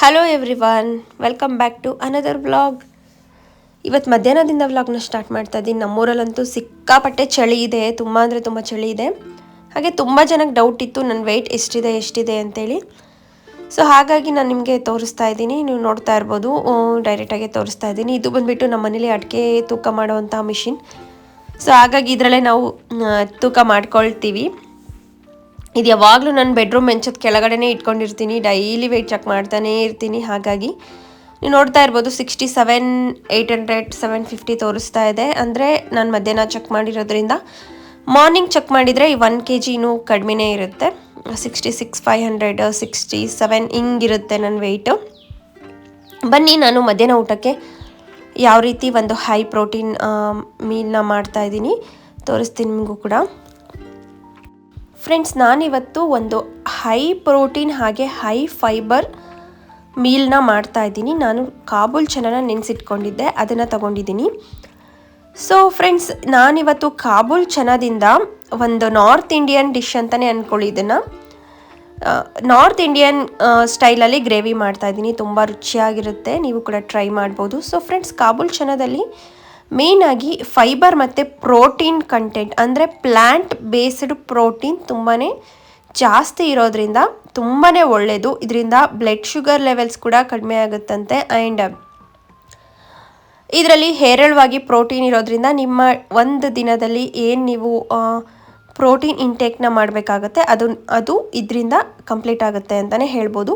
Hello everyone welcome back to another vlog ಇವತ್ತು ಮಧ್ಯಾಹ್ನದಿಂದ ವ್ಲಾಗ್ನ ಸ್ಟಾರ್ಟ್ ಮಾಡ್ತಾ ಇದ್ದೀನಿ ನಮ್ಮೂರಲ್ಲಂತೂ ಸಿಕ್ಕಾಪಟ್ಟೆ ಚಳಿ ಇದೆ. ತುಂಬ ಅಂದರೆ ತುಂಬ ಚಳಿ ಇದೆ. ಹಾಗೆ ತುಂಬ ಜನಕ್ಕೆ ಡೌಟ್ ಇತ್ತು, ನನ್ನ ವೆಯ್ಟ್ ಎಷ್ಟಿದೆ ಎಷ್ಟಿದೆ? ಅಂತೇಳಿ. ಸೊ ಹಾಗಾಗಿ ನಾನು ನಿಮಗೆ ತೋರಿಸ್ತಾ ಇದ್ದೀನಿ ನೀವು ನೋಡ್ತಾ ಇರ್ಬೋದು. ಡೈರೆಕ್ಟಾಗಿ ತೋರಿಸ್ತಾ ಇದ್ದೀನಿ ಇದು ಬಂದುಬಿಟ್ಟು ನಮ್ಮ ಮನೇಲಿ ಅಡಿಕೆ ತೂಕ ಮಾಡುವಂಥ ಮಿಷಿನ್ ಸೊ ಹಾಗಾಗಿ ಇದರಲ್ಲೇ ನಾವು ತೂಕ ಮಾಡ್ಕೊಳ್ತೀವಿ. ಇದು ಯಾವಾಗಲೂ ನನ್ನ ಬೆಡ್ರೂಮ್ ಮೆಂಚದ ಕೆಳಗಡೆನೇ ಇಟ್ಕೊಂಡಿರ್ತೀನಿ. ಡೈಲಿ ವೆಯ್ಟ್ ಚೆಕ್ ಮಾಡ್ತಾನೇ ಇರ್ತೀನಿ. ಹಾಗಾಗಿ ನೀವು ನೋಡ್ತಾ ಇರ್ಬೋದು sixty seven eight hundred seven fifty ತೋರಿಸ್ತಾ ಇದೆ. ಅಂದರೆ ನಾನು ಮಧ್ಯಾಹ್ನ ಚೆಕ್ ಮಾಡಿರೋದ್ರಿಂದ ಮಾರ್ನಿಂಗ್ ಚೆಕ್ ಮಾಡಿದರೆ ಈ ಒನ್ ಕೆ ಜಿ ಇನ್ನೂ ಕಡಿಮೆನೇ ಇರುತ್ತೆ. Sixty six five hundred sixty seven ಹಿಂಗಿರುತ್ತೆ ನನ್ನ ವೆಯ್ಟು ಬನ್ನಿ, ನಾನು ಮಧ್ಯಾಹ್ನ ಊಟಕ್ಕೆ ಯಾವ ರೀತಿ ಒಂದು ಹೈ ಪ್ರೋಟೀನ್ ಮೀಲ್ನ ಮಾಡ್ತಾ ಇದ್ದೀನಿ. ತೋರಿಸ್ತೀನಿ ನಿಮಗೂ ಕೂಡ. ಫ್ರೆಂಡ್ಸ್ ನಾನಿವತ್ತು ಒಂದು ಹೈ ಪ್ರೋಟೀನ್ ಹಾಗೆ ಹೈ ಫೈಬರ್ ಮೀಲ್ನ ಮಾಡ್ತಾ ಇದ್ದೀನಿ. ನಾನು ಕಾಬೂಲ್ ಚೆನ್ನ ನೆನೆಸಿಟ್ಕೊಂಡಿದ್ದೆ, ಅದನ್ನು ತಗೊಂಡಿದ್ದೀನಿ. ಸೊ ಫ್ರೆಂಡ್ಸ್ ನಾನಿವತ್ತು ಕಾಬೂಲ್ ಚೆನ್ನದಿಂದ ಒಂದು ನಾರ್ತ್ ಇಂಡಿಯನ್ ಡಿಶ್ ಅಂತಲೇ ಅಂದ್ಕೊಳ್ಳಿ ಇದನ್ನು. ನಾರ್ತ್ ಇಂಡಿಯನ್ ಸ್ಟೈಲಲ್ಲಿ ಗ್ರೇವಿ ಮಾಡ್ತಾ ಇದ್ದೀನಿ. ತುಂಬ ರುಚಿಯಾಗಿರುತ್ತೆ, ನೀವು ಕೂಡ ಟ್ರೈ ಮಾಡ್ಬೋದು. ಸೊ ಫ್ರೆಂಡ್ಸ್ ಕಾಬೂಲ್ ಚೆನ್ನದಲ್ಲಿ ಮೇಯ್ನಾಗಿ ಫೈಬರ್ ಮತ್ತು ಪ್ರೋಟೀನ್ ಕಂಟೆಂಟ್ ಅಂದರೆ ಪ್ಲ್ಯಾಂಟ್ ಬೇಸ್ಡ್ ಪ್ರೋಟೀನ್ ತುಂಬಾ ಜಾಸ್ತಿ ಇರೋದ್ರಿಂದ ತುಂಬಾ ಒಳ್ಳೆಯದು ಇದರಿಂದ ಬ್ಲಡ್ ಶುಗರ್ ಲೆವೆಲ್ಸ್ ಕೂಡ ಕಡಿಮೆ ಆಗುತ್ತಂತೆ ಆ್ಯಂಡ್ ಇದರಲ್ಲಿ ಹೇರಳವಾಗಿ ಪ್ರೋಟೀನ್ ಇರೋದ್ರಿಂದ ನಿಮ್ಮ ಒಂದು ದಿನದಲ್ಲಿ ಏನು ನೀವು ಪ್ರೋಟೀನ್ ಇಂಟೇಕ್ನ ಮಾಡಬೇಕಾಗತ್ತೆ, ಅದು ಅದು ಇದರಿಂದ ಕಂಪ್ಲೀಟ್ ಆಗುತ್ತೆ ಅಂತಲೇ ಹೇಳ್ಬೋದು.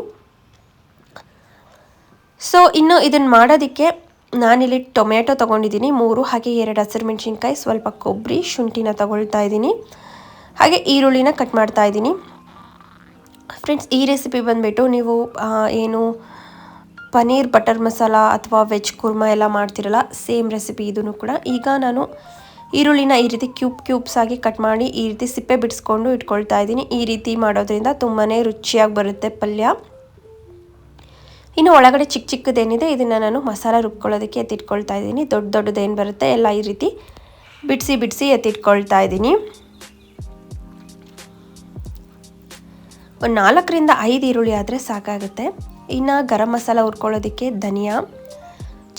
ಸೊ ಇನ್ನು ಇದನ್ನು ಮಾಡೋದಕ್ಕೆ ನಾನಿಲ್ಲಿ ಟೊಮೆಟೊ ತೊಗೊಂಡಿದ್ದೀನಿ, ಮೂರು, ಹಾಗೆ ಎರಡು ಹಸಿರು ಮೆಣಸಿನ್ಕಾಯಿ, ಸ್ವಲ್ಪ ಕೊಬ್ಬರಿ, ಶುಂಠಿನ ತಗೊಳ್ತಾ ಇದ್ದೀನಿ. ಹಾಗೆ ಈರುಳ್ಳಿನ ಕಟ್ ಮಾಡ್ತಾ ಇದ್ದೀನಿ. ಫ್ರೆಂಡ್ಸ್ ಈ ರೆಸಿಪಿ ಬಂದುಬಿಟ್ಟು ನೀವು ಏನು ಪನೀರ್ ಬಟರ್ ಮಸಾಲ ಅಥವಾ ವೆಜ್ ಕುರ್ಮಾ ಎಲ್ಲ ಮಾಡ್ತಿರಲ್ಲ ಸೇಮ್ ರೆಸಿಪಿ ಇದೂ ಕೂಡ. ಈಗ ನಾನು ಈರುಳ್ಳಿನ ಈ ರೀತಿ ಕ್ಯೂಬ್ ಕ್ಯೂಬ್ಸ್ ಆಗಿ ಕಟ್ ಮಾಡಿ ಈ ರೀತಿ ಸಿಪ್ಪೆ ಬಿಡಿಸ್ಕೊಂಡು ಇಟ್ಕೊಳ್ತಾ ಇದ್ದೀನಿ. ಈ ರೀತಿ ಮಾಡೋದ್ರಿಂದ ತುಂಬಾ ರುಚಿಯಾಗಿ ಬರುತ್ತೆ ಪಲ್ಯ. ಇನ್ನು ಒಳಗಡೆ ಚಿಕ್ಕ ಚಿಕ್ಕದೇನಿದೆ, ಇದನ್ನು ನಾನು ಮಸಾಲ ರುಬ್ಕೊಳ್ಳೋದಕ್ಕೆ ಎತ್ತಿಟ್ಕೊಳ್ತಾ ಇದ್ದೀನಿ. ದೊಡ್ಡ ದೊಡ್ಡದೇನು ಬರುತ್ತೆ, ಎಲ್ಲ ಈ ರೀತಿ ಬಿಡಿಸಿ ಬಿಡಿಸಿ ಎತ್ತಿಟ್ಕೊಳ್ತಾ ಇದ್ದೀನಿ. ಒಂದು ನಾಲ್ಕರಿಂದ ಐದು ಈರುಳ್ಳಿ ಆದರೆ ಸಾಕಾಗುತ್ತೆ. ಇನ್ನು ಗರಂ ಮಸಾಲ ಹುರ್ಕೊಳ್ಳೋದಕ್ಕೆ ಧನಿಯಾ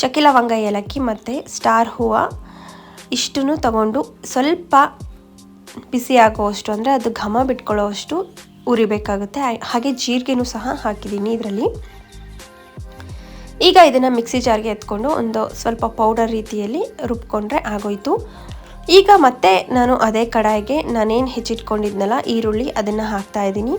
ಚಕ್ಕೆ ಲವಂಗ ಏಲಕ್ಕಿ ಮತ್ತು ಸ್ಟಾರ್ ಹೂವು ಇಷ್ಟನ್ನು ತಗೊಂಡು ಸ್ವಲ್ಪ ಬಿಸಿ ಆಗುವಷ್ಟು ಅಂದರೆ ಅದು ಘಮ ಬಿಟ್ಕೊಳ್ಳೋವಷ್ಟು ಉರಿಬೇಕಾಗುತ್ತೆ ಹಾಗೆ ಜೀರಿಗೆನೂ ಸಹ ಹಾಕಿದ್ದೀನಿ ಇದರಲ್ಲಿ. ಈಗ ಇದನ್ನು ಮಿಕ್ಸಿ ಜಾರ್ಗೆ ಎತ್ಕೊಂಡು ಒಂದು ಸ್ವಲ್ಪ ಪೌಡರ್ ರೀತಿಯಲ್ಲಿ ರುಬ್ಕೊಂಡ್ರೆ ಆಗೋಯಿತು. ಈಗ ಮತ್ತೆ ನಾನು ಅದೇ ಕಡಾಯಿಗೆ ನಾನೇನು ಹೆಚ್ಚಿಟ್ಕೊಂಡಿದ್ನಲ್ಲ ಈರುಳ್ಳಿ ಅದನ್ನು ಹಾಕ್ತಾ ಇದ್ದೀನಿ.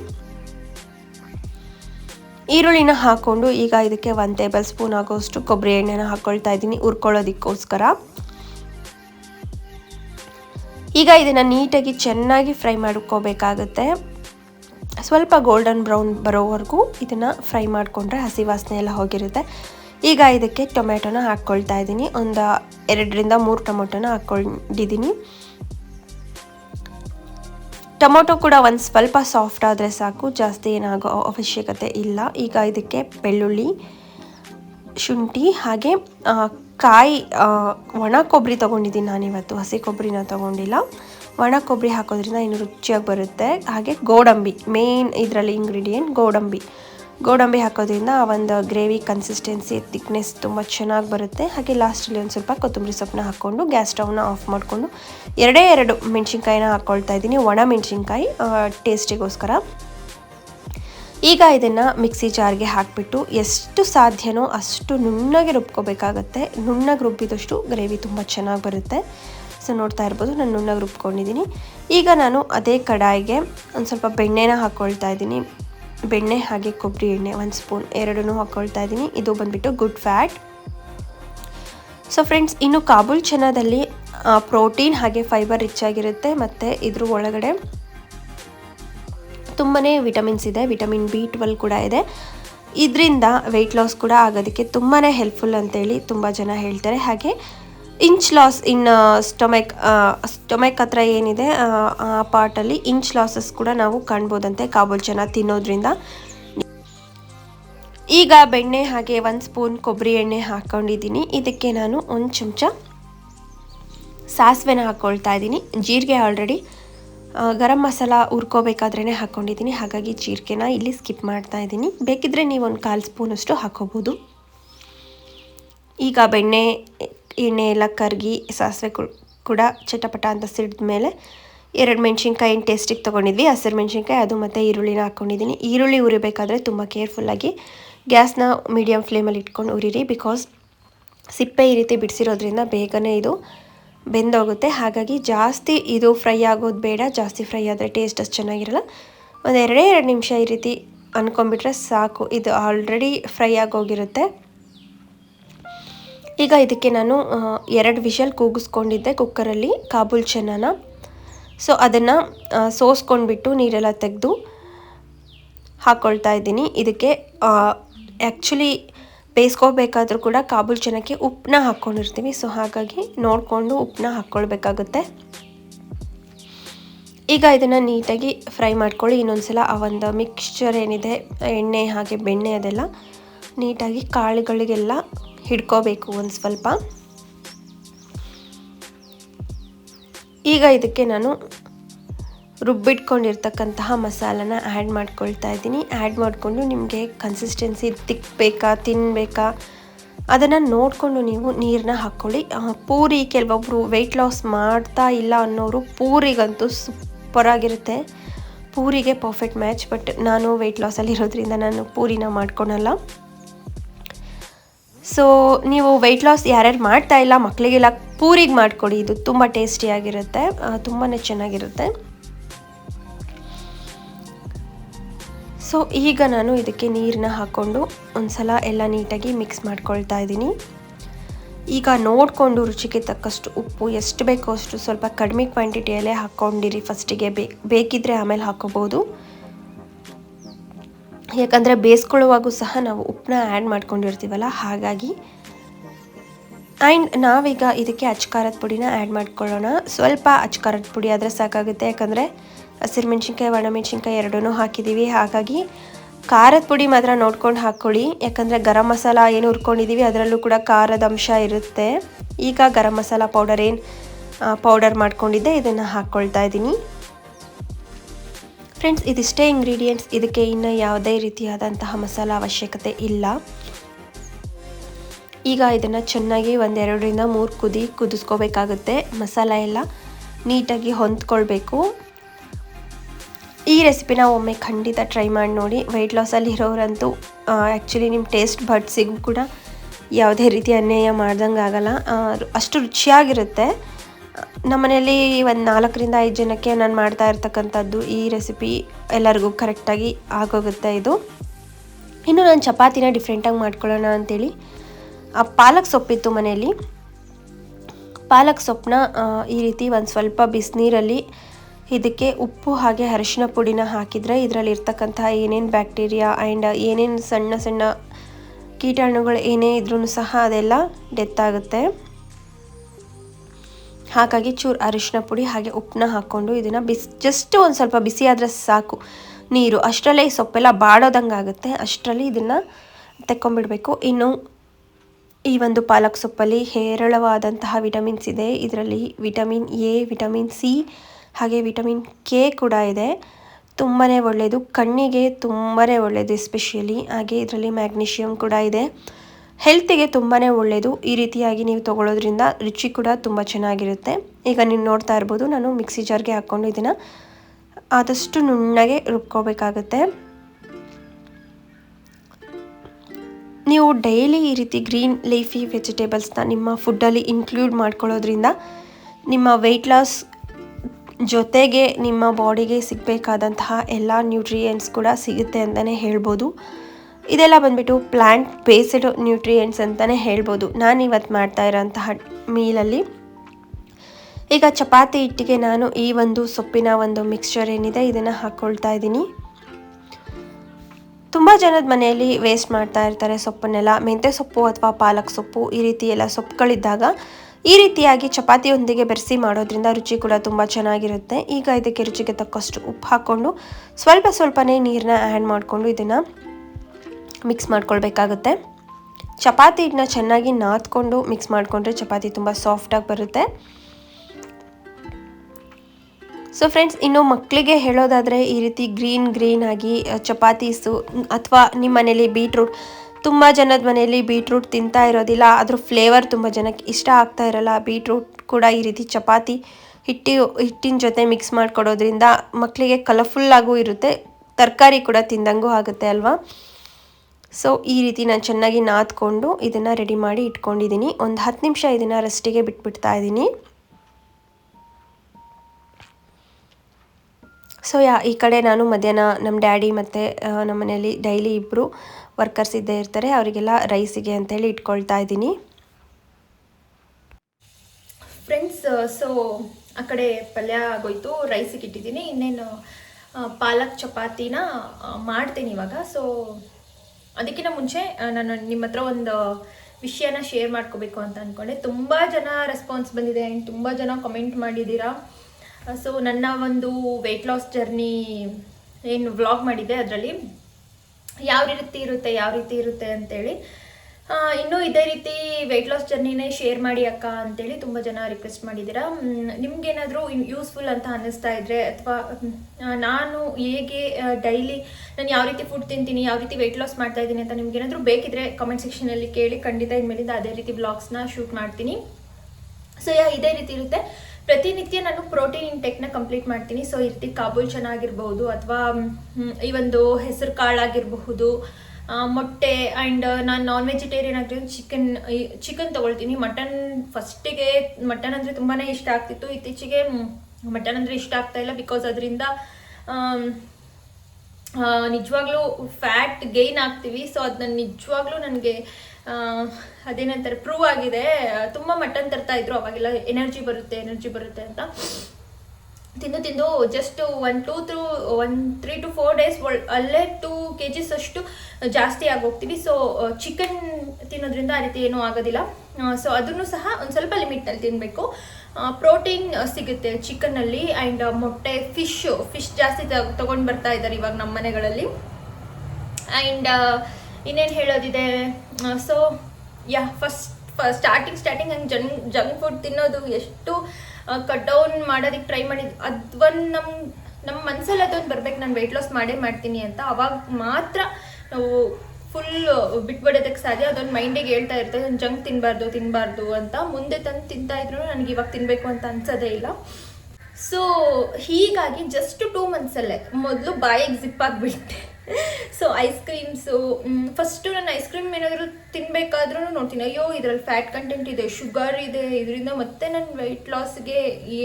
ಈರುಳ್ಳಿನ ಹಾಕ್ಕೊಂಡು ಈಗ ಇದಕ್ಕೆ ಒಂದು ಟೇಬಲ್ ಸ್ಪೂನ್ ಆಗೋಷ್ಟು ಕೊಬ್ಬರಿ ಎಣ್ಣೆನ ಹಾಕ್ಕೊಳ್ತಾ ಇದ್ದೀನಿ ಹುರ್ಕೊಳ್ಳೋದಕ್ಕೋಸ್ಕರ. ಈಗ ಇದನ್ನು ನೀಟಾಗಿ ಚೆನ್ನಾಗಿ ಫ್ರೈ ಮಾಡ್ಕೋಬೇಕಾಗುತ್ತೆ. ಸ್ವಲ್ಪ ಗೋಲ್ಡನ್ ಬ್ರೌನ್ ಬರೋವರೆಗೂ ಇದನ್ನು ಫ್ರೈ ಮಾಡಿಕೊಂಡ್ರೆ ಹಸಿ ವಾಸನೆ ಎಲ್ಲ ಹೋಗಿರುತ್ತೆ. ಈಗ ಇದಕ್ಕೆ ಟೊಮೆಟೊನ ಹಾಕ್ಕೊಳ್ತಾ ಇದ್ದೀನಿ. ಒಂದು ಎರಡರಿಂದ ಮೂರು ಟೊಮೊಟೊನ ಹಾಕ್ಕೊಂಡಿದ್ದೀನಿ. ಟೊಮೊಟೊ ಕೂಡ ಒಂದು ಸ್ವಲ್ಪ ಸಾಫ್ಟ್ ಆದರೆ ಸಾಕು, ಜಾಸ್ತಿ ಏನಾಗೋ ಅವಶ್ಯಕತೆ ಇಲ್ಲ. ಈಗ ಇದಕ್ಕೆ ಬೆಳ್ಳುಳ್ಳಿ, ಶುಂಠಿ ಹಾಗೆ ಕಾಯಿ ಒಣ ಕೊಬ್ಬರಿ ತೊಗೊಂಡಿದ್ದೀನಿ ನಾನಿವತ್ತು. ಹಸಿ ಕೊಬ್ಬರಿನ ತೊಗೊಂಡಿಲ್ಲ. ಒಣ ಕೊಬ್ಬರಿ ಹಾಕೋದ್ರಿಂದ ಇನ್ನು ರುಚಿಯಾಗಿ ಬರುತ್ತೆ. ಹಾಗೆ ಗೋಡಂಬಿ ಮೇನ್ ಇದರಲ್ಲಿ ಇಂಗ್ರೀಡಿಯೆಂಟ್ ಗೋಡಂಬಿ. ಗೋಡಂಬಿ ಹಾಕೋದ್ರಿಂದ ಆ ಒಂದು ಗ್ರೇವಿ ಕನ್ಸಿಸ್ಟೆನ್ಸಿ ತಿಕ್ನೆಸ್ ತುಂಬ ಚೆನ್ನಾಗಿ ಬರುತ್ತೆ. ಹಾಗೆ ಲಾಸ್ಟಲ್ಲಿ ಒಂದು ಸ್ವಲ್ಪ ಕೊತ್ತಂಬರಿ ಸೊಪ್ಪನ್ನ ಹಾಕ್ಕೊಂಡು ಗ್ಯಾಸ್ ಸ್ಟವ್ನ ಆಫ್ ಮಾಡಿಕೊಂಡು ಎರಡೇ ಎರಡು ಮೆಣಸಿನ್ಕಾಯಿನ ಹಾಕ್ಕೊಳ್ತಾ ಇದ್ದೀನಿ. ಒಣ ಮೆಣಸಿನ್ಕಾಯಿ ಟೇಸ್ಟಿಗೋಸ್ಕರ ಈಗ ಇದನ್ನು ಮಿಕ್ಸಿ ಜಾರ್ಗೆ ಹಾಕಿಬಿಟ್ಟು ಎಷ್ಟು ಸಾಧ್ಯನೋ ಅಷ್ಟು ನುಣ್ಣಗೆ ರುಬ್ಕೋಬೇಕಾಗತ್ತೆ. ನುಣ್ಣಗೆ ರುಬ್ಬಿದಷ್ಟು ಗ್ರೇವಿ ತುಂಬ ಚೆನ್ನಾಗಿ ಬರುತ್ತೆ. ಸೊ ನೋಡ್ತಾ ಇರ್ಬೋದು. ನಾನು ನುಣ್ಣಗೆ ರುಬ್ಕೊಂಡಿದ್ದೀನಿ ಈಗ ನಾನು ಅದೇ ಕಡಾಯಿಗೆ ಒಂದು ಸ್ವಲ್ಪ ಬೆಣ್ಣೆನ ಹಾಕ್ಕೊಳ್ತಾ ಇದ್ದೀನಿ. ಬೆಣ್ಣೆ ಹಾಗೆ ಕೊಬ್ಬರಿ ಎಣ್ಣೆ, ಒಂದು ಸ್ಪೂನ್, ಎರಡನ್ನೂ ಹಾಕ್ಕೊಳ್ತಾ ಇದ್ದೀನಿ. ಇದು ಬಂದುಬಿಟ್ಟು ಗುಡ್ ಫ್ಯಾಟ್. ಸೊ ಫ್ರೆಂಡ್ಸ್ ಇನ್ನು ಕಾಬೂಲ್ ಚೆನ್ನಾದಲ್ಲಿ ಪ್ರೋಟೀನ್ ಹಾಗೆ ಫೈಬರ್ ರಿಚ್ ಆಗಿರುತ್ತೆ ಮತ್ತು ಇದ್ರ ಒಳಗಡೆ ತುಂಬಾ ವಿಟಮಿನ್ಸ್ ಇದೆ. ವಿಟಮಿನ್ ಬಿ ಟ್ವೆಲ್ ಕೂಡ ಇದೆ. ಇದರಿಂದ ವೆಯ್ಟ್ ಲಾಸ್ ಕೂಡ ಆಗೋದಕ್ಕೆ ತುಂಬಾ ಹೆಲ್ಪ್ಫುಲ್ ಅಂತೇಳಿ ತುಂಬ ಜನ ಹೇಳ್ತಾರೆ. ಹಾಗೆ ಇಂಚ್ ಲಾಸ್ ಇನ್ ಸ್ಟೊಮೆಕ್ ಸ್ಟೊಮೆಕ್ ಹತ್ರ ಏನಿದೆ ಆ, ಆ ಪಾರ್ಟಲ್ಲಿ ಇಂಚ್ ಲಾಸಸ್ ಕೂಡ ನಾವು ಕಾಣ್ಬೋದಂತೆ ಕಾಬೂಲ್ ಚೆನ್ನ ತಿನ್ನೋದ್ರಿಂದ. ಈಗ ಬೆಣ್ಣೆ ಹಾಗೆ ಒಂದು ಸ್ಪೂನ್ ಕೊಬ್ಬರಿ ಎಣ್ಣೆ ಹಾಕ್ಕೊಂಡಿದ್ದೀನಿ ಇದಕ್ಕೆ ನಾನು ಒಂದು ಚಮಚ ಸಾಸಿವೆನ ಹಾಕ್ಕೊಳ್ತಾ ಇದ್ದೀನಿ. ಜೀರಿಗೆ ಆಲ್ರೆಡಿ ಗರಂ ಮಸಾಲ ಹುರ್ಕೋಬೇಕಾದ್ರೇ ಹಾಕ್ಕೊಂಡಿದ್ದೀನಿ ಹಾಗಾಗಿ ಜೀರಿಗೆನ ಇಲ್ಲಿ ಸ್ಕಿಪ್ ಮಾಡ್ತಾ ಇದ್ದೀನಿ. ಬೇಕಿದ್ರೆ ನೀವು ಒಂದು ಕಾಲು ಸ್ಪೂನಷ್ಟು ಹಾಕೋಬೋದು. ಈಗ ಬೆಣ್ಣೆ ಎಣ್ಣೆ ಎಲ್ಲ ಕರಗಿ ಸಾಸಿವೆ ಕೂಡ ಚಟಪಟ ಅಂತ ಸಿಡಿದ ಮೇಲೆ ಎರಡು ಮೆಣಸಿನ್ಕಾಯಿನ ಟೇಸ್ಟಿಗೆ ತೊಗೊಂಡಿದ್ವಿ. ಹಸಿರು ಮೆಣಸಿನ್ಕಾಯಿ, ಅದು ಮತ್ತು ಈರುಳ್ಳಿನ ಹಾಕ್ಕೊಂಡಿದ್ದೀನಿ ಈರುಳ್ಳಿ ಉರಿಬೇಕಾದ್ರೆ ತುಂಬ ಕೇರ್ಫುಲ್ಲಾಗಿ ಗ್ಯಾಸ್ನ ಮೀಡಿಯಮ್ ಫ್ಲೇಮಲ್ಲಿ ಇಟ್ಕೊಂಡು ಉರಿರಿ ಬಿಕಾಸ್ ಸಿಪ್ಪೆ ಈ ರೀತಿ ಬಿಡಿಸಿರೋದ್ರಿಂದ ಬೇಗನೆ ಇದು ಬೆಂದೋಗುತ್ತೆ. ಹಾಗಾಗಿ ಜಾಸ್ತಿ ಇದು ಫ್ರೈ ಆಗೋದು ಬೇಡ, ಜಾಸ್ತಿ ಫ್ರೈ ಆದರೆ ಟೇಸ್ಟ್ ಅಷ್ಟು ಚೆನ್ನಾಗಿರಲ್ಲ. ಒಂದು ಎರಡೇ ಎರಡು ನಿಮಿಷ ಈ ರೀತಿ ಅನ್ಕೊಂಬಿಟ್ರೆ ಸಾಕು. ಇದು ಆಲ್ರೆಡಿ ಫ್ರೈ ಆಗೋಗಿರುತ್ತೆ. ಈಗ ಇದಕ್ಕೆ ನಾನು ಎರಡು ವಿಷಲ್ ಕೂಗಿಸ್ಕೊಂಡಿದ್ದೆ ಕುಕ್ಕರಲ್ಲಿ, ಕಾಬೂಲ್ ಚೆನ್ನನ. ಸೊ, ಅದನ್ನು ಸೋಸ್ಕೊಂಡ್ಬಿಟ್ಟು ನೀರೆಲ್ಲ ತೆಗೆದು ಹಾಕ್ಕೊಳ್ತಾ ಇದ್ದೀನಿ. ಇದಕ್ಕೆ ಆ್ಯಕ್ಚುಲಿ ಬೇಯಿಸ್ಕೋಬೇಕಾದ್ರೂ ಕೂಡ ಕಾಬೂಲ್ ಚೆನ್ನಕ್ಕೆ ಉಪ್ಪನ್ನ ಹಾಕ್ಕೊಂಡಿರ್ತೀವಿ. ಸೊ, ಹಾಗಾಗಿ ನೋಡಿಕೊಂಡು ಉಪ್ಪನ್ನ ಹಾಕ್ಕೊಳ್ಬೇಕಾಗುತ್ತೆ. ಈಗ ಇದನ್ನು ನೀಟಾಗಿ ಫ್ರೈ ಮಾಡ್ಕೊಳ್ಳಿ. ಇನ್ನೊಂದ್ಸಲ ಆ ಒಂದು ಮಿಕ್ಸ್ಚರ್ ಏನಿದೆ, ಎಣ್ಣೆ ಹಾಗೆ ಬೆಣ್ಣೆ ಅದೆಲ್ಲ ನೀಟಾಗಿ ಕಾಳುಗಳಿಗೆಲ್ಲ ಹಿಡ್ಕೋಬೇಕು ಒಂದು ಸ್ವಲ್ಪ. ಈಗ ಇದಕ್ಕೆ ನಾನು ರುಬ್ಬಿಟ್ಕೊಂಡಿರ್ತಕ್ಕಂತಹ ಮಸಾಲನ ಆ್ಯಡ್ ಮಾಡ್ಕೊಳ್ತಾ ಇದ್ದೀನಿ. ಆ್ಯಡ್ ಮಾಡಿಕೊಂಡು ನಿಮಗೆ ಕನ್ಸಿಸ್ಟೆನ್ಸಿ ತಿಕ್ಕಬೇಕಾ ತಿನ್ನಬೇಕಾ ಅದನ್ನು ನೋಡಿಕೊಂಡು ನೀವು ನೀರನ್ನ ಹಾಕ್ಕೊಳ್ಳಿ. ಪೂರಿ ಕೆಲವೊಬ್ಬರು ವೆಯ್ಟ್ ಲಾಸ್ ಮಾಡ್ತಾ ಇಲ್ಲ ಅನ್ನೋರು ಪೂರಿಗಂತೂ ಸೂಪರಾಗಿರುತ್ತೆ ಪೂರಿಗೆ ಪರ್ಫೆಕ್ಟ್ ಮ್ಯಾಚ್ ಬಟ್ ನಾನು ವೆಯ್ಟ್ ಲಾಸಲ್ಲಿ ಇರೋದ್ರಿಂದ ನಾನು ಪೂರಿನ ಮಾಡ್ಕೊಳಲ್ಲ. ಸೊ ನೀವು ವೆಯ್ಟ್ ಲಾಸ್ ಯಾರ್ಯಾರು ಮಾಡ್ತಾ ಇಲ್ಲ ಮಕ್ಕಳಿಗೆಲ್ಲ ಪೂರಿಗೆ ಮಾಡಿಕೊಡಿ. ಇದು ತುಂಬ ಟೇಸ್ಟಿಯಾಗಿರುತ್ತೆ ತುಂಬಾ ಚೆನ್ನಾಗಿರುತ್ತೆ. ಸೊ ಈಗ ನಾನು ಇದಕ್ಕೆ ನೀರನ್ನ ಹಾಕ್ಕೊಂಡು ಒಂದ್ಸಲ ಎಲ್ಲ ನೀಟಾಗಿ ಮಿಕ್ಸ್ ಮಾಡ್ಕೊಳ್ತಾ ಇದ್ದೀನಿ. ಈಗ ನೋಡಿಕೊಂಡು ರುಚಿಗೆ ತಕ್ಕಷ್ಟು ಉಪ್ಪು, ಎಷ್ಟು ಬೇಕೋ ಅಷ್ಟು ಸ್ವಲ್ಪ ಕಡಿಮೆ ಕ್ವಾಂಟಿಟಿಯಲ್ಲೇ ಹಾಕ್ಕೊಂಡಿರಿ. ಫಸ್ಟಿಗೆ ಬೇಕಿದ್ದರೆ ಆಮೇಲೆ ಹಾಕೋಬೋದು. ಯಾಕಂದರೆ ಬೇಯಿಸ್ಕೊಳ್ಳುವಾಗೂ ಸಹ ನಾವು ಉಪ್ಪನ್ನ ಆ್ಯಡ್ ಮಾಡ್ಕೊಂಡಿರ್ತೀವಲ್ಲ, ಹಾಗಾಗಿ. ಆ್ಯಂಡ್ ನಾವೀಗ ಇದಕ್ಕೆ ಅಚ್ಕಾರದ ಪುಡಿನ ಆ್ಯಡ್ ಮಾಡ್ಕೊಳ್ಳೋಣ. ಸ್ವಲ್ಪ ಅಚ್ಕಾರದ ಪುಡಿ ಆದರೆ ಸಾಕಾಗುತ್ತೆ, ಯಾಕಂದರೆ ಹಸಿರು ಮೆಣಸಿನ್ಕಾಯಿ ಒಣಮೆಣಸಿನ್ಕಾಯಿ ಎರಡೂ ಹಾಕಿದ್ದೀವಿ ಹಾಗಾಗಿ ಖಾರದ ಪುಡಿ ಮಾತ್ರ ನೋಡ್ಕೊಂಡು ಹಾಕ್ಕೊಳ್ಳಿ ಯಾಕಂದರೆ ಗರಂ ಮಸಾಲ ಏನು ಹುರ್ಕೊಂಡಿದ್ದೀವಿ ಅದರಲ್ಲೂ ಕೂಡ ಖಾರದ ಅಂಶ ಇರುತ್ತೆ. ಈಗ ಗರಂ ಮಸಾಲ ಪೌಡರ್ ಏನು ಪೌಡರ್ ಮಾಡ್ಕೊಂಡಿದ್ದೆ, ಇದನ್ನು ಹಾಕ್ಕೊಳ್ತಾ ಇದ್ದೀನಿ. ಫ್ರೆಂಡ್ಸ್ ಇದಿಷ್ಟೇ ಇಂಗ್ರೀಡಿಯೆಂಟ್ಸ್ ಇದಕ್ಕೆ ಇನ್ನು ಯಾವುದೇ ರೀತಿಯಾದಂತಹ ಮಸಾಲ ಅವಶ್ಯಕತೆ ಇಲ್ಲ. ಈಗ ಇದನ್ನು ಚೆನ್ನಾಗಿ ಒಂದೆರಡರಿಂದ ಮೂರು ಕುದಿ ಕುದಿಸ್ಕೋಬೇಕಾಗುತ್ತೆ. ಮಸಾಲ ಎಲ್ಲ ನೀಟಾಗಿ ಹೊಂದ್ಕೊಳ್ಬೇಕು. ಈ ರೆಸಿಪಿನ ಒಮ್ಮೆ ಖಂಡಿತ ಟ್ರೈ ಮಾಡಿ ನೋಡಿ. ವೆಯ್ಟ್ ಲಾಸಲ್ಲಿ ಇರೋರಂತೂ ಆ್ಯಕ್ಚುಲಿ ನಿಮ್ಮ ಟೇಸ್ಟ್ ಬಡ್ಸಿಗೂ ಕೂಡ ಯಾವುದೇ ರೀತಿ ಅನ್ಯಾಯ ಮಾಡ್ದಂಗೆ ಆಗಲ್ಲ ಅಷ್ಟು ರುಚಿಯಾಗಿರುತ್ತೆ. ನಮ್ಮನೆಯಲ್ಲಿ ಒಂದು ನಾಲ್ಕರಿಂದ ಐದು ಜನಕ್ಕೆ ನಾನು ಮಾಡ್ತಾ ಇರ್ತಕ್ಕಂಥದ್ದು ಈ ರೆಸಿಪಿ ಎಲ್ಲರಿಗೂ ಕರೆಕ್ಟಾಗಿ ಆಗೋಗುತ್ತೆ ಇದು. ಇನ್ನು ನಾನು ಚಪಾತಿನ ಡಿಫ್ರೆಂಟಾಗಿ ಮಾಡ್ಕೊಳ್ಳೋಣ ಅಂಥೇಳಿ ಆ ಪಾಲಕ್ ಸೊಪ್ಪಿತ್ತು ಮನೆಯಲ್ಲಿ. ಪಾಲಕ್ ಸೊಪ್ಪನ್ನ ಈ ರೀತಿ ಒಂದು ಸ್ವಲ್ಪ ಬಿಸಿನೀರಲ್ಲಿ ಇದಕ್ಕೆ ಉಪ್ಪು ಹಾಗೆ ಅರಿಶಿನ ಪುಡಿನ ಹಾಕಿದರೆ ಇದರಲ್ಲಿ ಇರ್ತಕ್ಕಂತಹ ಏನೇನು ಬ್ಯಾಕ್ಟೀರಿಯಾ ಆ್ಯಂಡ್ ಏನೇನು ಸಣ್ಣ ಸಣ್ಣ ಕೀಟಾಣುಗಳು ಏನೇ ಇದ್ರೂ ಸಹ ಅದೆಲ್ಲ ಡೆತ್ ಆಗುತ್ತೆ. ಹಾಗಾಗಿ ಚೂರು ಅರಿಶಿನ ಪುಡಿ ಹಾಗೆ ಉಪ್ಪನ್ನ ಹಾಕ್ಕೊಂಡು ಇದನ್ನು ಬಿಸಿ ಜಸ್ಟ್ ಒಂದು ಸ್ವಲ್ಪ ಬಿಸಿ ಆದರೆ ಸಾಕು. ನೀರು, ಅಷ್ಟರಲ್ಲೇ ಈ ಸೊಪ್ಪೆಲ್ಲ ಬಾಡೋದಂಗೆ ಆಗುತ್ತೆ. ಅಷ್ಟರಲ್ಲಿ ಇದನ್ನು ತೆಕ್ಕೊಂಬಿಡಬೇಕು. ಇನ್ನು ಈ ಒಂದು ಪಾಲಕ್ ಸೊಪ್ಪಲ್ಲಿ ಹೇರಳವಾದಂತಹ ವಿಟಮಿನ್ಸ್ ಇದೆ. ಇದರಲ್ಲಿ ವಿಟಮಿನ್ ಎ, ವಿಟಮಿನ್ ಸಿ, ಹಾಗೆ ವಿಟಮಿನ್ ಕೆ ಕೂಡ ಇದೆ. ತುಂಬಾ ಒಳ್ಳೆಯದು ಕಣ್ಣಿಗೆ ತುಂಬಾ ಒಳ್ಳೆಯದು ಎಸ್ಪೆಷಲಿ ಹಾಗೆ ಇದರಲ್ಲಿ ಮ್ಯಾಗ್ನೀಷಿಯಮ್ ಕೂಡ ಇದೆ. ಹೆಲ್ತಿಗೆ ತುಂಬಾ ಒಳ್ಳೆಯದು ಈ ರೀತಿಯಾಗಿ ನೀವು ತೊಗೊಳೋದ್ರಿಂದ ರುಚಿ ಕೂಡ ತುಂಬ ಚೆನ್ನಾಗಿರುತ್ತೆ. ಈಗ ನೀವು ನೋಡ್ತಾ ಇರ್ಬೋದು, ನಾನು ಮಿಕ್ಸಿ ಜಾರ್ಗೆ ಹಾಕ್ಕೊಂಡು ಇದನ್ನು ಆದಷ್ಟು ನುಣ್ಣಗೆ ರುಬ್ಕೋಬೇಕಾಗತ್ತೆ. ನೀವು ಡೈಲಿ ಈ ರೀತಿ ಗ್ರೀನ್ ಲೀಫಿ ವೆಜಿಟೇಬಲ್ಸ್ನ ನಿಮ್ಮ ಫುಡ್ಡಲ್ಲಿ ಇನ್ಕ್ಲೂಡ್ ಮಾಡ್ಕೊಳ್ಳೋದ್ರಿಂದ ನಿಮ್ಮ ವೆಯ್ಟ್ ಲಾಸ್ ಜೊತೆಗೆ ನಿಮ್ಮ ಬಾಡಿಗೆ ಸಿಗಬೇಕಾದಂತಹ ಎಲ್ಲ ನ್ಯೂಟ್ರಿಯೆಂಟ್ಸ್ ಕೂಡ ಸಿಗುತ್ತೆ ಅಂತಲೇ ಹೇಳ್ಬೋದು. ಇದೆಲ್ಲ ಬಂದ್ಬಿಟ್ಟು ಪ್ಲ್ಯಾಂಟ್ ಬೇಸ್ಡ್ ನ್ಯೂಟ್ರಿಯೆಂಟ್ಸ್ ಅಂತಲೇ ಹೇಳ್ಬೋದು. ನಾನು ಇವತ್ತು ಮಾಡ್ತಾ ಇರೋಂತಹ ಮೀಲಲ್ಲಿ ಈಗ ಚಪಾತಿ ಹಿಟ್ಟಿಗೆ ನಾನು ಈ ಒಂದು ಸೊಪ್ಪಿನ ಒಂದು ಮಿಕ್ಸ್ಚರ್ ಏನಿದೆ, ಇದನ್ನು ಹಾಕ್ಕೊಳ್ತಾ ಇದ್ದೀನಿ. ತುಂಬ ಜನದ ಮನೆಯಲ್ಲಿ ವೇಸ್ಟ್ ಮಾಡ್ತಾ ಇರ್ತಾರೆ ಸೊಪ್ಪನ್ನೆಲ್ಲ. ಮೆಂತ್ಯ ಸೊಪ್ಪು ಅಥವಾ ಪಾಲಕ್ ಸೊಪ್ಪು ಈ ರೀತಿ ಎಲ್ಲ ಸೊಪ್ಪುಗಳಿದ್ದಾಗ ಈ ರೀತಿಯಾಗಿ ಚಪಾತಿಯೊಂದಿಗೆ ಬೆರೆಸಿ ಮಾಡೋದ್ರಿಂದ ರುಚಿ ಕೂಡ ತುಂಬ ಚೆನ್ನಾಗಿರುತ್ತೆ. ಈಗ ಇದಕ್ಕೆ ರುಚಿಗೆ ತಕ್ಕಷ್ಟು ಉಪ್ಪು ಹಾಕ್ಕೊಂಡು ಸ್ವಲ್ಪ ಸ್ವಲ್ಪನೇ ನೀರನ್ನ ಆ್ಯಡ್ ಮಾಡಿಕೊಂಡು ಇದನ್ನು ಮಿಕ್ಸ್ ಮಾಡ್ಕೊಳ್ಬೇಕಾಗುತ್ತೆ. ಚಪಾತಿ ಹಿಟ್ಟನ್ನ ಚೆನ್ನಾಗಿ ನಾದ್ಕೊಂಡು ಮಿಕ್ಸ್ ಮಾಡಿಕೊಂಡ್ರೆ ಚಪಾತಿ ತುಂಬ ಸಾಫ್ಟಾಗಿ ಬರುತ್ತೆ. ಸೊ ಫ್ರೆಂಡ್ಸ್ ಇನ್ನು ಮಕ್ಕಳಿಗೆ ಹೇಳೋದಾದರೆ ಈ ರೀತಿ ಗ್ರೀನ್ ಗ್ರೀನ್ ಆಗಿ ಚಪಾತೀಸು ಅಥವಾ ನಿಮ್ಮ ಮನೇಲಿ ಬೀಟ್ರೂಟ್ ತುಂಬ ಜನದ ಮನೆಯಲ್ಲಿ ಬೀಟ್ರೂಟ್ ತಿಂತಾ ಇರೋದಿಲ್ಲ ಅದ್ರ ಫ್ಲೇವರ್ ತುಂಬ ಜನಕ್ಕೆ ಇಷ್ಟ ಆಗ್ತಾ ಇರಲ್ಲ ಬೀಟ್ರೂಟ್ ಕೂಡ ಈ ರೀತಿ ಚಪಾತಿ ಹಿಟ್ಟಿ, ಹಿಟ್ಟಿನ ಜೊತೆ ಮಿಕ್ಸ್ ಮಾಡಿಕೊಡೋದ್ರಿಂದ ಮಕ್ಕಳಿಗೆ ಕಲರ್ಫುಲ್ಲಾಗೂ ಇರುತ್ತೆ, ತರಕಾರಿ ಕೂಡ ತಿಂದಂಗೂ ಆಗುತ್ತೆ ಅಲ್ವಾ? ಸೊ ಈ ರೀತಿ ನಾನು ಚೆನ್ನಾಗಿ ನಾದ್ಕೊಂಡು ಇದನ್ನು ರೆಡಿ ಮಾಡಿ ಇಟ್ಕೊಂಡಿದ್ದೀನಿ ಒಂದು ಹತ್ತು ನಿಮಿಷ ಇದನ್ನು ರೆಸ್ಟಿಗೆ ಬಿಟ್ಬಿಡ್ತಾ ಇದ್ದೀನಿ ಸೊ ಯಾ, ಈ ಕಡೆ ನಾನು ಮಧ್ಯಾಹ್ನ ನಮ್ಮ ಡ್ಯಾಡಿ ಮತ್ತು ನಮ್ಮ ಮನೆಯಲ್ಲಿ ಡೈಲಿ ಇಬ್ಬರು ವರ್ಕರ್ಸ್ ಇದ್ದೇ ಇರ್ತಾರೆ. ಅವರಿಗೆಲ್ಲ ರೈಸಿಗೆ ಅಂತೇಳಿ ಇಟ್ಕೊಳ್ತಾ ಇದ್ದೀನಿ ಫ್ರೆಂಡ್ಸ್ ಸೊ ಆ ಕಡೆ ಪಲ್ಯ ಆಗೋಯ್ತು. ರೈಸಿಗೆ ಇಟ್ಟಿದ್ದೀನಿ ಇನ್ನೇನು ಪಾಲಕ್ ಚಪಾತಿನ ಮಾಡ್ತೀನಿ ಇವಾಗ. ಸೊ ಅದಕ್ಕಿಂತ ಮುಂಚೆ ನಾನು ನಿಮ್ಮ ಹತ್ರ ಒಂದು ವಿಷಯನ ಶೇರ್ ಮಾಡ್ಕೋಬೇಕು ಅಂತ ಅಂದ್ಕೊಂಡೆ ತುಂಬ ಜನ ರೆಸ್ಪಾನ್ಸ್ ಬಂದಿದೆ ಆ್ಯಂಡ್ ತುಂಬ ಜನ ಕಮೆಂಟ್ ಮಾಡಿದ್ದೀರಾ. ಸೊ ನನ್ನ ಒಂದು ವೆಯ್ಟ್ ಲಾಸ್ ಜರ್ನಿ ಏನು ವ್ಲಾಗ್ ಮಾಡಿದ್ದೆ ಅದರಲ್ಲಿ. ಯಾವ ರೀತಿ ಇರುತ್ತೆ, ಯಾವ ರೀತಿ ಇರುತ್ತೆ ಅಂತೇಳಿ. ಇನ್ನೂ ಇದೇ ರೀತಿ ವೆಯ್ಟ್ ಲಾಸ್ ಜರ್ನಿನೇ ಶೇರ್ ಮಾಡಿ ಅಕ್ಕ ಅಂತೇಳಿ ತುಂಬ ಜನ ರಿಕ್ವೆಸ್ಟ್ ಮಾಡಿದ್ದೀರಾ. ನಿಮ್ಗೇನಾದರೂ ಯೂಸ್ಫುಲ್ ಅಂತ ಅನ್ನಿಸ್ತಾ ಇದ್ರೆ ಅಥವಾ ನಾನು ಹೇಗೆ ಡೈಲಿ ನಾನು ಯಾವ ರೀತಿ ಫುಡ್ ತಿಂತೀನಿ, ಯಾವ ರೀತಿ ವೆಯ್ಟ್ ಲಾಸ್ ಮಾಡ್ತಾ ಇದ್ದೀನಿ ಅಂತ ನಿಮ್ಗೇನಾದರೂ ಬೇಕಿದ್ರೆ ಕಮೆಂಟ್ ಸೆಕ್ಷನಲ್ಲಿ ಕೇಳಿ ಖಂಡಿತ ಇನ್ಮೇಲಿಂದ ಅದೇ ರೀತಿ ಬ್ಲಾಗ್ಸ್ನ ಶೂಟ್ ಮಾಡ್ತೀನಿ. ಸೊ ಯಾ, ಇದೇ ರೀತಿ ಇರುತ್ತೆ. ಪ್ರತಿನಿತ್ಯ ನಾನು ಪ್ರೋಟೀನ್ ಇಂಟೆಕ್ನ ಕಂಪ್ಲೀಟ್ ಮಾಡ್ತೀನಿ. ಸೊ ಈ ರೀತಿ ಕಾಬೂಲ್ ಚೆನ್ನಾಗಿರ್ಬೋದು ಅಥವಾ ಈ ಒಂದು ಹೆಸರು ಕಾಳಾಗಿರಬಹುದು ಮೊಟ್ಟೆ ಆ್ಯಂಡ್ ನಾನು ನಾನ್ ವೆಜಿಟೇರಿಯನ್ ಆಗಿರೋದು ಚಿಕನ್ ಚಿಕನ್ ತೊಗೊಳ್ತೀನಿ. ಮಟನ್ ಫಸ್ಟಿಗೆ ಮಟನ್ ಅಂದರೆ ತುಂಬಾ ಇಷ್ಟ ಆಗ್ತಿತ್ತು. ಇತ್ತೀಚೆಗೆ ಮಟನ್ ಅಂದರೆ ಇಷ್ಟ ಆಗ್ತಾ ಇಲ್ಲ ಬಿಕಾಸ್ ಅದರಿಂದ ನಿಜವಾಗ್ಲೂ ಫ್ಯಾಟ್ ಗೈನ್ ಆಗ್ತೀವಿ. ಸೊ ಅದನ್ನ ನಿಜವಾಗ್ಲೂ ನನಗೆ ಅದೇನಂತಾರೆ ಪ್ರೂವ್ ಆಗಿದೆ. ತುಂಬ ಮಟನ್ ತರ್ತಾ ಇದ್ರು. ಅವಾಗೆಲ್ಲ ಎನರ್ಜಿ ಬರುತ್ತೆ ಎನರ್ಜಿ ಬರುತ್ತೆ ಅಂತ. ತಿಂದು ತಿಂದು just one two through one three to four days ಅಲ್ಲೇ ಟೂ ಕೆ ಜಿಸ್ ಅಷ್ಟು ಜಾಸ್ತಿ ಆಗೋಗ್ತೀವಿ. ಸೊ ಚಿಕನ್ ತಿನ್ನೋದ್ರಿಂದ ಆ ರೀತಿ ಏನೂ ಆಗೋದಿಲ್ಲ. ಸೊ ಅದನ್ನು ಸಹ ಒಂದು ಸ್ವಲ್ಪ ಲಿಮಿಟ್ನಲ್ಲಿ ತಿನ್ನಬೇಕು ಪ್ರೋಟೀನ್ ಸಿಗುತ್ತೆ ಚಿಕನ್ನಲ್ಲಿ ಆ್ಯಂಡ್ ಮೊಟ್ಟೆ ಫಿಶ್ ಫಿಶ್ ಜಾಸ್ತಿ ತಗೊಂಡು ಬರ್ತಾ ಇದ್ದಾರೆ ಇವಾಗ ನಮ್ಮ ಮನೆಗಳಲ್ಲಿ. ಆ್ಯಂಡ್ ಇನ್ನೇನು ಹೇಳೋದಿದೆ? So yeah first starting starting ಹಂಗೆ ಜಂಕ್ ಜಂಕ್ ಫುಡ್ ತಿನ್ನೋದು ಎಷ್ಟು ಕಟ್ ಡೌನ್ ಮಾಡೋದಕ್ಕೆ ಟ್ರೈ ಮಾಡಿದ್ದು ಅದೊಂದು ನಮ್ಮ ನಮ್ಮ ಮನಸ್ಸಲ್ಲಿ ಅದೊಂದು ಬರ್ಬೇಕು. ನಾನು ವೆಯ್ಟ್ ಲಾಸ್ ಮಾಡೇ ಮಾಡ್ತೀನಿ ಅಂತ. ಅವಾಗ ಮಾತ್ರ ನಾವು ಫುಲ್ ಬಿಟ್ಬಿಡೋದಕ್ಕೆ ಸಾಧ್ಯ. ಅದೊಂದು ಮೈಂಡಿಗೆ ಹೇಳ್ತಾ ಇರ್ತದೆ ನಾನು ಜಂಕ್ ತಿನ್ನಬಾರ್ದು ತಿನ್ನಬಾರ್ದು ಅಂತ. ಮುಂದೆ ತಂದು ತಿಂತಾ ಇದ್ರು, ನನಗೆ ಇವಾಗ ತಿನ್ನಬೇಕು ಅಂತ ಅನ್ಸೋದೇ ಇಲ್ಲ. ಸೊ ಹೀಗಾಗಿ ಜಸ್ಟ್ ಟೂ ಮಂತ್ಸಲ್ಲೇ ಮೊದಲು ಬಾಯಿಗೆ ಜಿಪ್ ಆಗಿಬಿಟ್ಟೆ ಸೊ ಐಸ್ ಕ್ರೀಮ್ಸು ಫಸ್ಟು ನಾನು ಐಸ್ ಕ್ರೀಮ್ ಏನಾದರೂ ತಿನ್ನಬೇಕಾದ್ರೂ ನೋಡ್ತೀನಿ. ಅಯ್ಯೋ, ಇದರಲ್ಲಿ ಫ್ಯಾಟ್ ಕಂಟೆಂಟ್ ಇದೆ ಶುಗರ್ ಇದೆ, ಇದರಿಂದ ಮತ್ತೆ ನನ್ನ ವೆಯ್ಟ್ ಲಾಸ್ಗೆ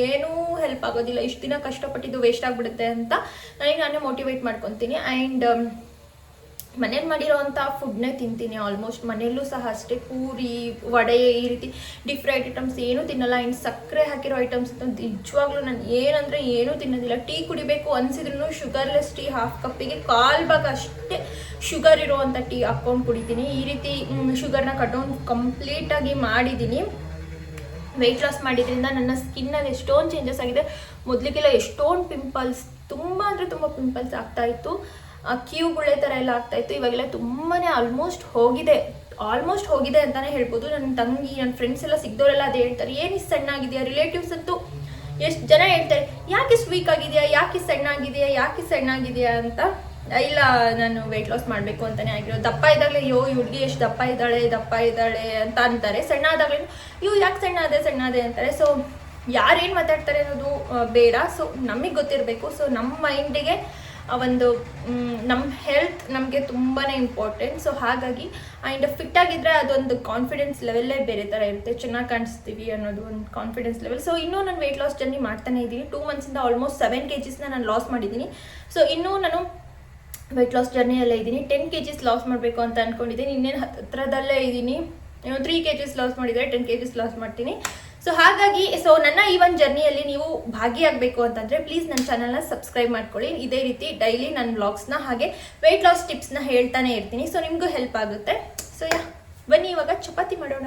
ಏನೂ ಹೆಲ್ಪ್ ಆಗೋದಿಲ್ಲ. ಇಷ್ಟು ದಿನ ಕಷ್ಟಪಟ್ಟಿದ್ದು ವೇಸ್ಟ್ ಆಗಿಬಿಡುತ್ತೆ ಅಂತ ನನಗೆ ನಾನೇ ಮೋಟಿವೇಟ್ ಮಾಡ್ಕೊತೀನಿ. ಆ್ಯಂಡ್ ಮನೇಲಿ ಮಾಡಿರೋವಂಥ ಫುಡ್ನೇ ತಿಂತೀನಿ. ಆಲ್ಮೋಸ್ಟ್ ಮನೆಯಲ್ಲೂ ಸಹ ಅಷ್ಟೇ ಪೂರಿ, ವಡೆ ಈ ರೀತಿ ಡೀಪ್ ಫ್ರೈಡ್ ಐಟಮ್ಸ್ ಏನೂ ತಿನ್ನಲ್ಲ. ಇನ್ನು ಸಕ್ಕರೆ ಹಾಕಿರೋ ಐಟಮ್ಸ್ ನಿಜವಾಗ್ಲೂ ನಾನು ಏನಂದರೆ ಏನೂ ತಿನ್ನೋದಿಲ್ಲ. ಟೀ ಕುಡಿಬೇಕು ಅನಿಸಿದ್ರು ಶುಗರ್ಲೆಸ್ ಟೀ ಹಾಫ್ ಕಪ್ಪಿಗೆ ಕಾಲು ಭಾಗ ಅಷ್ಟೇ ಶುಗರ್ ಇರುವಂಥ ಟೀ ಹಾಕ್ಕೊಂಡು ಕುಡಿತೀನಿ. ಈ ರೀತಿ ಶುಗರ್ನ ಡೌನ್ ಕಂಪ್ಲೀಟಾಗಿ ಮಾಡಿದ್ದೀನಿ. ವೆಯ್ಟ್ ಲಾಸ್ ಮಾಡಿದ್ರಿಂದ ನನ್ನ ಸ್ಕಿನ್ನಲ್ಲಿ ಎಷ್ಟೊಂದು ಚೇಂಜಸ್ ಆಗಿದೆ. ಮೊದಲಿಗೆಲ್ಲ ಎಷ್ಟೊಂದು ಪಿಂಪಲ್ಸ್ ತುಂಬ ಅಂದರೆ ತುಂಬ ಪಿಂಪಲ್ಸ್ ಆಗ್ತಾ ಇತ್ತು. ಕ್ಯೂಗುಳೆ ಥರ ಎಲ್ಲ ಆಗ್ತಾ ಇತ್ತು. ಇವಾಗೆಲ್ಲ ತುಂಬಾ ಆಲ್ಮೋಸ್ಟ್ ಹೋಗಿದೆ. ಆಲ್ಮೋಸ್ಟ್ ಹೋಗಿದೆ ಅಂತಲೇ ಹೇಳ್ಬೋದು. ನನ್ನ ತಂಗಿ ನನ್ನ ಫ್ರೆಂಡ್ಸ್ ಎಲ್ಲ ಸಿಗ್ದವರೆಲ್ಲ ಅದೇ ಹೇಳ್ತಾರೆ. ಏನು ಇಷ್ಟು ಸಣ್ಣ ಆಗಿದೆಯಾ ರಿಲೇಟಿವ್ಸ್ ಅಂತೂ ಎಷ್ಟು ಜನ ಹೇಳ್ತಾರೆ, ಯಾಕೆ ವೀಕ್ ಆಗಿದೆಯಾ? ಯಾಕೆ ಸಣ್ಣ ಆಗಿದೆಯಾ ಯಾಕೆ ಸಣ್ಣ ಆಗಿದೆಯಾ ಅಂತ. ಇಲ್ಲ, ನಾನು ವೆಯ್ಟ್ ಲಾಸ್ ಮಾಡಬೇಕು ಅಂತಲೇ ಆಗಿರೋ. ದಪ್ಪ ಇದ್ದಾಗಲೇ ಅಯ್ಯೋ, ಈ ಹುಡುಗಿ ಎಷ್ಟು ದಪ್ಪ ಇದ್ದಾಳೆ ದಪ್ಪ ಇದ್ದಾಳೆ ಅಂತ ಅಂತಾರೆ. ಸಣ್ಣ ಆದಾಗಲೇ ಇವು ಯಾಕೆ ಸಣ್ಣ ಅದೇ ಸಣ್ಣ ಅದೇ ಅಂತಾರೆ. ಸೊ ಯಾರೇನು ಮಾತಾಡ್ತಾರೆ ಅನ್ನೋದು ಬೇಡ. ಸೊ ನಮಗೆ ಗೊತ್ತಿರಬೇಕು. ಸೊ ನಮ್ಮ ಮೈಂಡಿಗೆ ಒಂದು ನಮ್ಮ ಹೆಲ್ತ್ ನಮಗೆ ತುಂಬಾ ಇಂಪಾರ್ಟೆಂಟ್ ಸೊ ಹಾಗಾಗಿ ಆ್ಯಂಡ್ ಫಿಟ್ ಆಗಿದ್ರೆ ಅದೊಂದು ಕಾನ್ಫಿಡೆನ್ಸ್ ಲೆವೆಲ್ಲೇ ಬೇರೆ ಥರ ಇರುತ್ತೆ. ಚೆನ್ನಾಗಿ ಕಾಣಿಸ್ತೀವಿ ಅನ್ನೋದು ಒಂದು ಕಾನ್ಫಿಡೆನ್ಸ್ ಲೆವೆಲ್ ಸೊ ಇನ್ನೂ ನಾನು ವೆಯ್ಟ್ ಲಾಸ್ ಜರ್ನಿ ಮಾಡ್ತಾನೆ ಇದ್ದೀನಿ. ಟೂ ಮಂತ್ಸಿಂದ ಆಲ್ಮೋಸ್ಟ್ ಸೆವೆನ್ ಕೆ ಜಿಸ್ನ ನಾನು ಲಾಸ್ ಮಾಡಿದ್ದೀನಿ. ಸೊ ಇನ್ನೂ ನಾನು ವೆಯ್ಟ್ ಲಾಸ್ ಜರ್ನಿಯಲ್ಲೇ ಇದ್ದೀನಿ. ಟೆನ್ ಕೆ ಜಿಸ್ ಲಾಸ್ ಮಾಡಬೇಕು ಅಂತ ಅಂದ್ಕೊಂಡಿದ್ದೀನಿ ಇನ್ನೇನು ಹತ್ತಿರದಲ್ಲೇ ಇದ್ದೀನಿ. ತ್ರೀ ಕೆ ಜಿಸ್ ಲಾಸ್ ಮಾಡಿದರೆ ಟೆನ್ ಕೆ ಜಿಸ್ ಲಾಸ್ ಮಾಡ್ತೀನಿ. ಸೊ ಹಾಗಾಗಿ ಸೊ ನನ್ನ ಈ ಒಂದು ಜರ್ನಿಯಲ್ಲಿ ನೀವು ಭಾಗಿಯಾಗಬೇಕು ಅಂತಂದರೆ ಪ್ಲೀಸ್ ನನ್ನ ಚಾನಲ್ನ ಸಬ್ಸ್ಕ್ರೈಬ್ ಮಾಡ್ಕೊಳ್ಳಿ. ಇದೇ ರೀತಿ ಡೈಲಿ ನನ್ನ ವ್ಲಾಗ್ಸ್ನ ಹಾಗೆ ವೆಯ್ಟ್ ಲಾಸ್ ಟಿಪ್ಸ್ನ ಹೇಳ್ತಾನೆ ಇರ್ತೀನಿ. ಸೊ ನಿಮಗೂ ಹೆಲ್ಪ್ ಆಗುತ್ತೆ. ಸೊ ಯಾ ಬನ್ನಿ ಇವಾಗ ಚಪಾತಿ ಮಾಡೋಣ.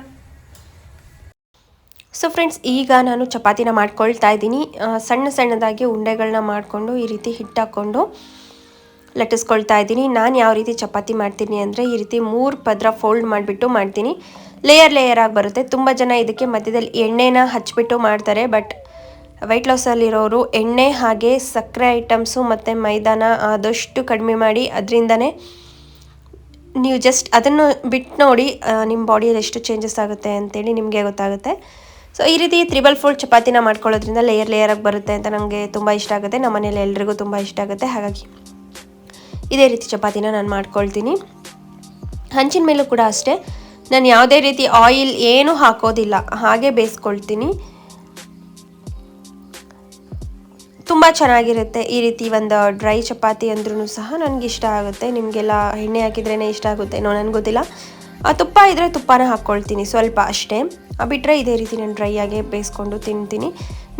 ಸೊ ಫ್ರೆಂಡ್ಸ್ ಈಗ ನಾನು ಚಪಾತಿನ ಮಾಡ್ಕೊಳ್ತಾ ಇದ್ದೀನಿ. ಸಣ್ಣ ಸಣ್ಣದಾಗಿ ಉಂಡೆಗಳನ್ನ ಮಾಡಿಕೊಂಡು ಈ ರೀತಿ ಹಿಟ್ಟು ಹಾಕ್ಕೊಂಡು ಲಟ್ಟಿಸ್ಕೊಳ್ತಾ ಇದ್ದೀನಿ. ನಾನು ಯಾವ ರೀತಿ ಚಪಾತಿ ಮಾಡ್ತೀನಿ ಅಂದರೆ ಈ ರೀತಿ ಮೂರು ಪದ್ರ ಫೋಲ್ಡ್ ಮಾಡಿಬಿಟ್ಟು ಮಾಡ್ತೀನಿ. ಲೇಯರ್ ಲೇಯರ್ ಆಗಿ ಬರುತ್ತೆ. ತುಂಬ ಜನ ಇದಕ್ಕೆ ಮಧ್ಯದಲ್ಲಿ ಎಣ್ಣೆನ ಹಚ್ಚಿಬಿಟ್ಟು ಮಾಡ್ತಾರೆ ಬಟ್ ವೈಟ್ ಲಾಸಲ್ಲಿರೋರು ಎಣ್ಣೆ ಹಾಗೆ ಸಕ್ಕರೆ ಐಟಮ್ಸು ಮತ್ತು ಮೈದಾನ ಆದಷ್ಟು ಕಡಿಮೆ ಮಾಡಿ ಅದರಿಂದನೇ ನೀವು ಜಸ್ಟ್ ಅದನ್ನು ಬಿಟ್ಟು ನೋಡಿ ನಿಮ್ಮ ಬಾಡಿಯಲ್ಲಿ ಎಷ್ಟು ಚೇಂಜಸ್ ಆಗುತ್ತೆ ಅಂತೇಳಿ ನಿಮಗೆ ಗೊತ್ತಾಗುತ್ತೆ. ಸೊ ಈ ರೀತಿ ತ್ರಿಬಲ್ ಫೋಲ್ಡ್ ಚಪಾತಿನ ಮಾಡ್ಕೊಳ್ಳೋದ್ರಿಂದ ಲೇಯರ್ ಲೇಯರಾಗಿ ಬರುತ್ತೆ ಅಂತ ನನಗೆ ತುಂಬ ಇಷ್ಟ ಆಗುತ್ತೆ. ನಮ್ಮ ಮನೇಲಿ ಎಲ್ರಿಗೂ ತುಂಬ ಇಷ್ಟ ಆಗುತ್ತೆ. ಹಾಗಾಗಿ ಇದೇ ರೀತಿ ಚಪಾತಿನ ನಾನು ಮಾಡ್ಕೊಳ್ತೀನಿ. ಹಂಚಿನ ಮೇಲೂ ಕೂಡ ಅಷ್ಟೇ. ನಾನು ಯಾವುದೇ ರೀತಿ ಆಯಿಲ್ ಏನೂ ಹಾಕೋದಿಲ್ಲ. ಹಾಗೆ ಬೇಯಿಸ್ಕೊಳ್ತೀನಿ. ತುಂಬ ಚೆನ್ನಾಗಿರುತ್ತೆ ಈ ರೀತಿ ಒಂದು ಡ್ರೈ ಚಪಾತಿ ಅಂದ್ರೂ ಸಹ ನನಗೆ ಇಷ್ಟ ಆಗುತ್ತೆ. ನಿಮಗೆಲ್ಲ ಎಣ್ಣೆ ಹಾಕಿದ್ರೇ ಇಷ್ಟ ಆಗುತ್ತೆ ಏನೋ ನನಗೆ ಗೊತ್ತಿಲ್ಲ. ಆ ತುಪ್ಪ ಇದ್ದರೆ ತುಪ್ಪನ ಹಾಕ್ಕೊಳ್ತೀನಿ ಸ್ವಲ್ಪ ಅಷ್ಟೇ. ಬಿಟ್ಟರೆ ಇದೇ ರೀತಿ ನಾನು ಡ್ರೈ ಆಗಿ ಬೇಯಿಸ್ಕೊಂಡು ತಿಂತೀನಿ.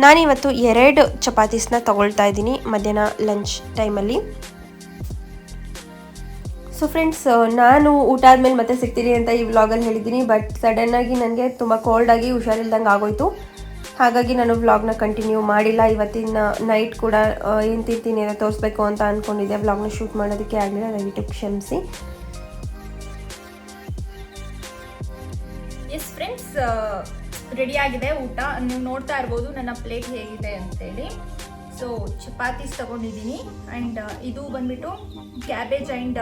ನಾನಿವತ್ತು ಎರಡು ಚಪಾತೀಸ್ನ ತೊಗೊಳ್ತಾ ಇದ್ದೀನಿ ಮಧ್ಯಾಹ್ನ ಲಂಚ್ ಟೈಮಲ್ಲಿ ಸೊ ಫ್ರೆಂಡ್ಸ್ ನಾನು ಊಟ ಆದಮೇಲೆ ಮತ್ತೆ ಸಿಗ್ತೀನಿ ಅಂತ ಈ ವ್ಲಾಗಲ್ಲಿ ಹೇಳಿದ್ದೀನಿ ಬಟ್ ಸಡನ್ನಾಗಿ ನನಗೆ ತುಂಬ ಕೋಲ್ಡಾಗಿ ಹುಷಾರಿಲ್ದಂಗೆ ಆಗೋಯ್ತು. ಹಾಗಾಗಿ ನಾನು ವ್ಲಾಗ್ನ ಕಂಟಿನ್ಯೂ ಮಾಡಿಲ್ಲ. ಇವತ್ತಿನ ನೈಟ್ ಕೂಡ ಏನು ತಿಂತೀನಿ ಅಂತ ತೋರಿಸ್ಬೇಕು ಅಂತ ಅಂದ್ಕೊಂಡಿದ್ದೆ ವ್ಲಾಗ್ನ ಶೂಟ್ ಮಾಡೋದಕ್ಕೆ ಆಗಲಿಲ್ಲ, ದಯವಿಟ್ಟು ಕ್ಷಮಿಸಿ. ಎಸ್ ಫ್ರೆಂಡ್ಸ್ ರೆಡಿ ಆಗಿದೆ ಊಟ. ನೀವು ನೋಡ್ತಾ ಇರ್ಬೋದು, ನನ್ನ ಪ್ಲೇಟ್ ಹೇಗಿದೆ ಅಂತೇಳಿ. ಸೊ ಚಪಾತೀಸ್ ತಗೊಂಡಿದ್ದೀನಿ. ಆ್ಯಂಡ್ ಇದು ಬಂದ್ಬಿಟ್ಟು ಕ್ಯಾಬೇಜ್ ಆ್ಯಂಡ್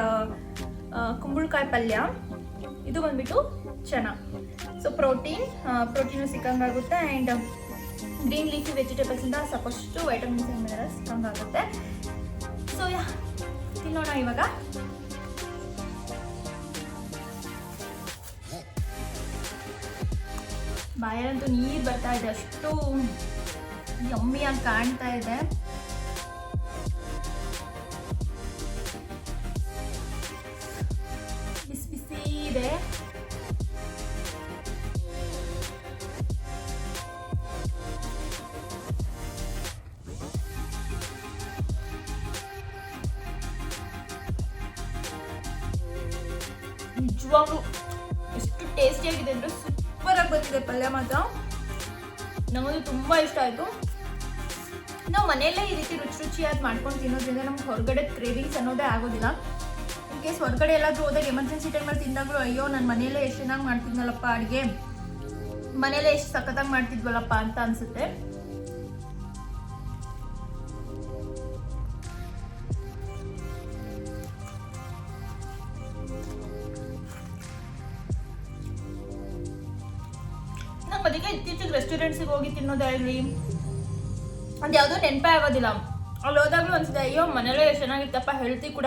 ಕುಂಬಳಕಾಯಿ ಪಲ್ಯ. ಇದು ಬಂದ್ಬಿಟ್ಟು ಚೆನ್ನ ಸೊ ಪ್ರೋಟೀನ್ ಪ್ರೋಟೀನು ಸಿಕ್ಕಂಗಾಗುತ್ತೆ. ಆ್ಯಂಡ್ ಗ್ರೀನ್ ಲೀಫಿ ವೆಜಿಟೇಬಲ್ಸಿಂದ ಸಾಕಷ್ಟು ವೈಟಮಿನ್ಸ್ ಆ್ಯಂಡ್ ಮಿನರಲ್ಸ್ ಸಿಕ್ಕಂಗಾಗುತ್ತೆ. ಸೊ ಯಾ ತಿನ್ನೋಣ ಇವಾಗ. ಬಾಯಲ್ಲಂತೂ ನೀರು ಬರ್ತಾ ಇದೆ. ಅಷ್ಟು ಯಮ್ಮಿಯಾಗಿ ಕಾಣ್ತಾ ಇದೆ. ನಾವು ಮನೆಯಲ್ಲೇ ಈ ರೀತಿ ರುಚಿ ರುಚಿಯಾಗಿ ಮಾಡ್ಕೊಂಡು ತಿನ್ನೋದ್ರಿಂದ ನಮ್ಗೆ ಹೊರಗಡೆ ಕ್ರೇವಿಂಗ್ಸ್ ಅನ್ನೋದೇ ಆಗೋದಿಲ್ಲ. ಇನ್ ಕೇಸ್ ಹೊರಗಡೆ ಎಲ್ಲಾದರೂ ಹೋದಾಗ ಎಮರ್ಜೆನ್ಸಿ ಟೈಮಲ್ಲಿ ತಿಂದಾಗಲೂ, ಅಯ್ಯೋ, ನಾನು ಮನೆಯಲ್ಲೇ ಎಷ್ಟು ಚೆನ್ನಾಗಿ ಮಾಡ್ತಿದ್ನಲ್ಲಪ್ಪ ಅಡುಗೆ. ಮನೆಯಲ್ಲೇ ಎಷ್ಟು ಸಖತ್ತಾಗಿ ಮಾಡ್ತಿದ್ವಲ್ಲಪ್ಪ ಅಂತ ಅನಿಸುತ್ತೆ. ಅದಕ್ಕೆ ಇತ್ತೀಚೆಗೆ ರೆಸ್ಟೋರೆಂಟ್ಸಿಗೆ ಹೋಗಿ ತಿನ್ನೋದೇ ಆಗಲಿ ಅದು ಯಾವುದೋ ನೆನಪೇ ಆಗೋದಿಲ್ಲ. ಅಲ್ಲಿ ಹೋದಾಗಲೂ ಅನ್ಸುತ್ತೆ, ಅಯ್ಯೋ, ಮನೆಯಲ್ಲೇ ಎಷ್ಟು ಚೆನ್ನಾಗಿತ್ತಪ್ಪ, ಹೆಲ್ತಿ ಕೂಡ.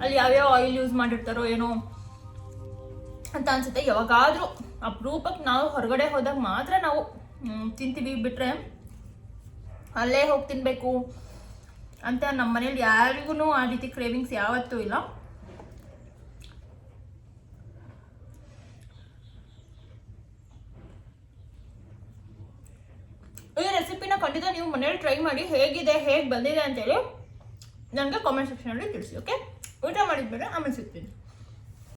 ಅಲ್ಲಿ ಯಾವ್ಯಾವ ಆಯಿಲ್ ಯೂಸ್ ಮಾಡಿರ್ತಾರೋ ಏನೋ. ಅಂತ ಅನ್ಸುತ್ತೆ. ಯಾವಾಗಾದರೂ ಅಪರೂಪಕ್ಕೆ ನಾವು ಹೊರಗಡೆ ಹೋದಾಗ ಮಾತ್ರ ನಾವು ತಿಂತೀವಿ ಬಿಟ್ರೆ. ಅಲ್ಲೇ ಹೋಗಿ ತಿನ್ನಬೇಕು ಅಂತ ನಮ್ಮ ಮನೇಲಿ ಯಾರಿಗೂ ಆ ರೀತಿ ಕ್ರೇವಿಂಗ್ಸ್ ಯಾವತ್ತೂ ಇಲ್ಲ. ಈ ರೆಸಿಪಿನ ಖಂಡಿತ ನೀವು ಮನೇಲಿ ಟ್ರೈ ಮಾಡಿ ಹೇಗಿದೆ, ಹೇಗೆ ಬಂದಿದೆ ಅಂತೇಳಿ ನನಗೆ ಕಾಮೆಂಟ್ ಸೆಕ್ಷನಲ್ಲಿ ತಿಳಿಸಿ ಓಕೆ ಊಟ ಮಾಡಿದ್ಮೇಲೆ ಆಮೇಲೆ ಸಿಗ್ತೀನಿ.